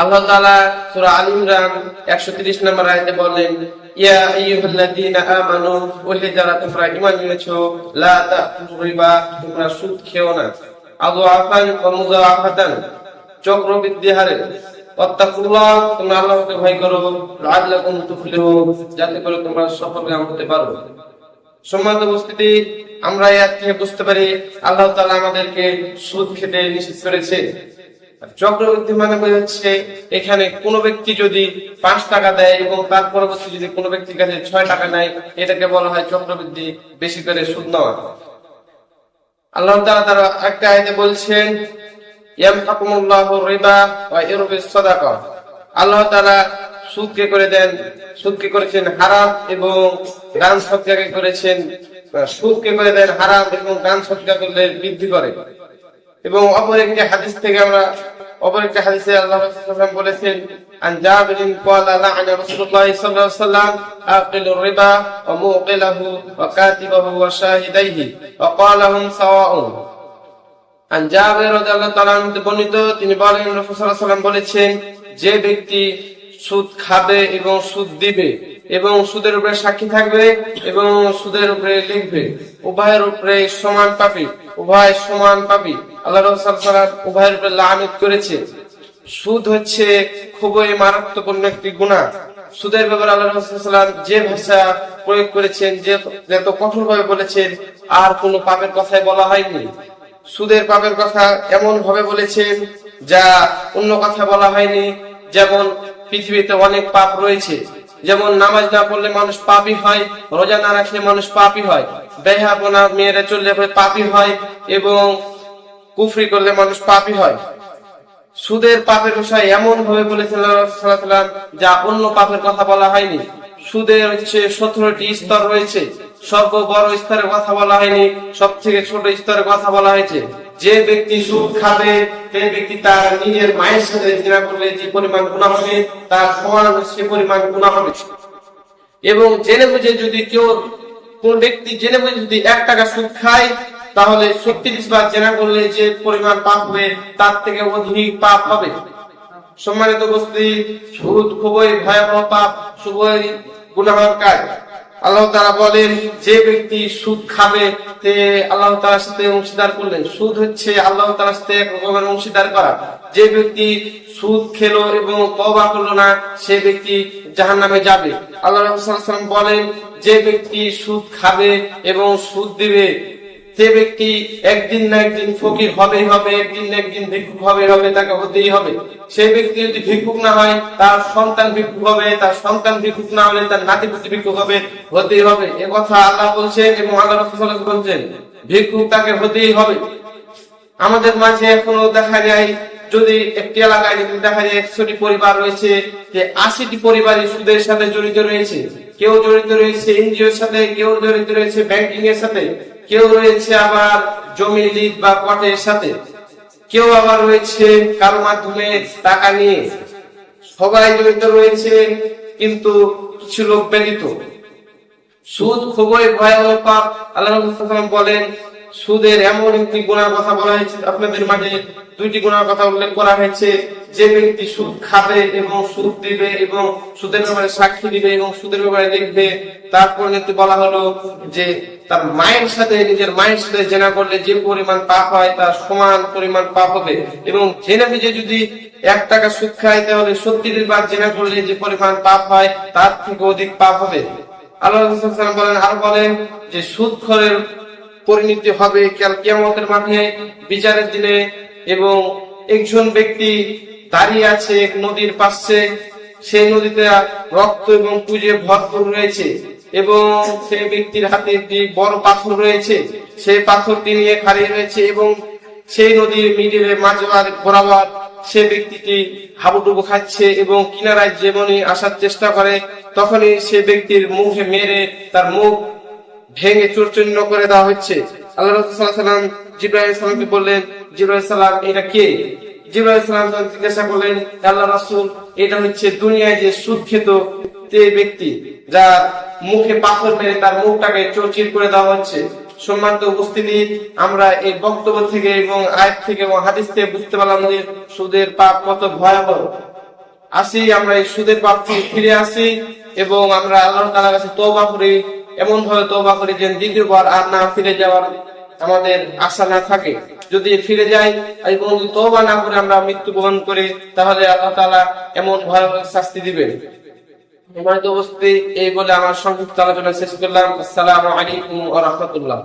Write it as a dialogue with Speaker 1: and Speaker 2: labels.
Speaker 1: আল্লাহ তাআলা সূরা আল ইমরান 130 নম্বর আয়াতে বলেন, ইয়া আইয়ুহাল্লাযীনা আমানু ওহে যারা তোমরা ঈমান এনেছো, লা তাকুলু রিবা, তোমরা সুদ খেও না। আযআফান ওয়া মুযাআফাতান চক্রবৃদ্ধি হারে। অত্তাকুল্লাহ তোমরা আল্লাহকে ভয় করো, লাআল্লাকুম তুফলিহুন, যাতে করে তোমরা সফলকাম হতে পারো। সম্মানিত উপস্থিতি, আমরা থেকে বুঝতে পারি, আল্লাহ তাআলা আমাদেরকে সুদ খেতে নিষেধ করেছে। চক্রবৃদ্ধি মানে হচ্ছে, এখানে কোনো ব্যক্তি যদি পাঁচ টাকা দেয় এবং তার পরবর্তী যদি কোনো ব্যক্তির কাছে ছয় টাকা নেয়, এটাকে বলা হয় চক্রবৃদ্ধি, বেশি করে সুদ নেওয়া। আল্লাহ তাআলা তারা একটা আয়াতে বলছেন আল্লাহ তাআলা সুদকে করে দেন? সুদকে করেছেন হারাম এবং দান সদকাকে করেছেন সুদকে করে দেন হারাম এবং দান সদকা করলে বৃদ্ধি করে। এবং অপর একটি হাদিস থেকে আমরা অপর একটি হাদিসে আল্লাহ রাসূল বলেছেন, আন জাবিরিন ক্বালা লা'না রাসূলুল্লাহ সাল্লাল্লাহু আলাইহি ওয়াসাল্লাম, আকিলুর রিবা ওয়া মুকিলাহু ওয়া কাতিবাহু ওয়া শাহিদাইহি ওয়া ক্বালাহুম সাওয়াউন। আন জাবির রাদিয়াল্লাহু তাআলা আনহু বর্ণিত, তিনি বলেন, রাসূল সাল্লাল্লাহু আলাইহি ওয়াসাল্লাম বলেছেন, যে ব্যক্তি সুদ খাবে এবং সুদ দিবে এবং সুদের উপরে সাক্ষী থাকবে এবং সুদের উপরে লিখবে, উভয়ের উপরে সমান পাপি, উভয় সমান পাপি। আল্লাহ উভয়ের উপরে লানত করেছে। সুদ হচ্ছে খুবই মারাত্মপূর্ণ একটি গুণা সুদের ব্যাপারে আল্লাহ রসুলাম যে ভাষা প্রয়োগ করেছেন, যে যত কঠোর ভাবে বলেছেন, আর কোনো পাপের কথাই বলা হয়নি। সুদের পাপের কথা এমন ভাবে বলেছেন যা অন্য কথা বলা হয়নি। যেমন পৃথিবীতে অনেক পাপ রয়েছে যেমন নামাজ না পড়লে মানুষ পাপি হয়, রোজা না রাখলে মানুষ পাপি হয় বেহা বেহাপনা মেয়েরা চললে পাপি হয় এবং কুফরি করলে মানুষ পাপি হয়। সুদের পাপের বিষয় এমন ভাবে বলেছেন সাল্লাম যা অন্য পাপের কথা বলা হয়নি। সুদের হচ্ছে সতেরোটি স্তর রয়েছে। সর্ব বড় স্তরের কথা বলা হয়নি সব থেকে ছোট স্তরের কথা বলা হয়েছে। যে ব্যক্তি সুদ খাবে সেই ব্যক্তি তার নিজের মায়ের সাথে জিনা করলে যে পরিমাণ গুণা হবে, তার সমান সে পরিমাণ গুণা হবে। এবং জেনে বুঝে যদি কেউ কোন ব্যক্তি জেনে বুঝে যদি এক টাকা সুদ খায়, তাহলে ছত্রিশ বার জেনা করলে যে পরিমাণ পাপ হবে, তার থেকে অধিক পাপ হবে। সম্মানিত উপস্থিতি, সুদ খুবই ভয়াবহ পাপ, খুবই গুণাহর কাজ আল্লাহ তারা বলেন, যে ব্যক্তি সুদ খাবে, তে আল্লাহ তালার সাথে অংশীদার করলেন সুদ হচ্ছে আল্লাহ তালার সাথে এক রকমের অংশীদার করা। যে ব্যক্তি সুদ খেলো এবং তবা করল না, সে ব্যক্তি জাহান নামে যাবে। আল্লাহ রসুলাম বলেন, যে ব্যক্তি সুদ খাবে এবং সুদ দিবে যে ব্যক্তি একদিন না একদিন ফকির হবেই হবে, একদিন না একদিন ভিক্ষুক হবে হবে, তাকে হতেই হবে। সেই ব্যক্তি যদি ভিক্ষুক না হয়, তার সন্তান ভিক্ষুক হবে, তার সন্তান ভিক্ষুক না হলে তার নাতি পুতি ভিক্ষুক হবে, হতেই হবে। এ কথা আল্লাহ বলছেন এবং আল্লাহ রসুল বলছেন, ভিক্ষুক তাকে হতেই হবে। আমাদের মাঝে এখনও দেখা যায় যদি একটি এলাকায় যদি দেখা যায় একশোটি পরিবার রয়েছে, যে আশিটি পরিবারই সুদের সাথে জড়িত রয়েছে, কেউ জড়িত রয়েছে এনজিওর সাথে, কেউ জড়িত রয়েছে ব্যাংকিং এর সাথে, কেউ রয়েছে আবার জমি লিজ বা পটের সাথে, কেউ আবার রয়েছে কারও মাধ্যমে টাকা নিয়ে। সবাই জড়িত রয়েছে, কিন্তু কিছু লোক ব্যতীত। সুদ খুবই ভয়াবহ পাপ। আল্লাহ বলেন সুদের এমন একটি গুণার কথা বলা হয়েছে, আপনাদের মাঝে দুইটি গুণার কথা উল্লেখ করা হয়েছে। যে ব্যক্তি সুদ খাবে এবং সুদ দিবে এবং সুদের ব্যাপারে সাক্ষী দিবে এবং সুদের ব্যাপারে লিখবে তারপর কিন্তু বলা হলো যে তার মায়ের সাথে, নিজের মায়ের সাথে জেনা করলে যে পরিমাণ পাপ হয় তার সমান পরিমাণ পাপ হবে। এবং জেনে বুঝে যদি এক টাকা সুদ খায়, তাহলে সত্তর বার জেনা করলে যে পরিমাণ পাপ হয়, তার থেকে অধিক পাপ হবে। আল্লাহ বলেন, আর বলেন যে সুদখোরের পরিণতি হবে কাল কিয়ামতের মাঠে বিচারের দিনে এবং একজন ব্যক্তি দাঁড়িয়ে আছে এক নদীর পাশে। সেই নদীতে রক্ত এবং পুজে ভরপুর রয়েছে এবং সেই ব্যক্তির হাতে একটি বড় পাথর রয়েছে। সেই পাথরটি নিয়ে খাড়িয়ে রয়েছে এবং সেই নদীর মিডিলে মাঝবার বরাবর সে ব্যক্তিটি হাবুডুবু খাচ্ছে এবং কিনারায় যেমনই আসার চেষ্টা করে, তখনই সে ব্যক্তির মুখে মেরে তার মুখ ভেঙে চুরচূর্ণ করে দেওয়া হচ্ছে। আল্লাহ রসুল্লাহাম সালামকে বললেন জিব্রাহিম সালাম, এটা কে? জিব্রাহিম সালাম জিজ্ঞাসা করলেন আল্লাহ রাসুল, এটা হচ্ছে দুনিয়ায় যে সুদ ব্যক্তি, যার মুখে পাথর মেরে তার মুখটাকে চৌচির করে দেওয়া হচ্ছে। সম্মানিত উপস্থিতি, আমরা এই বক্তব্য থেকে এবং আয়াত থেকে এবং হাদিস থেকে বুঝতে পারলাম যে সুদের পাপ কত ভয়াবহ। আসি, আমরা এই সুদের পাপ থেকে ফিরে আসি এবং আমরা আল্লাহ তাআলার কাছে তওবা করি। এমন ভাবে তোবা করি যে দ্বিতীয়বার আর না ফিরে যাওয়ার আমাদের আশা না থাকে। যদি ফিরে যায় যদি না করে আমরা মৃত্যুবরণ করি, তাহলে আল্লাহ তালা এমন ভয়াবহ শাস্তি দিবেন। এই বলে আমার সংক্ষিপ্ত আলোচনা শেষ করলাম। আসসালামু আলাইকুম রাহমাতুল্লাহ।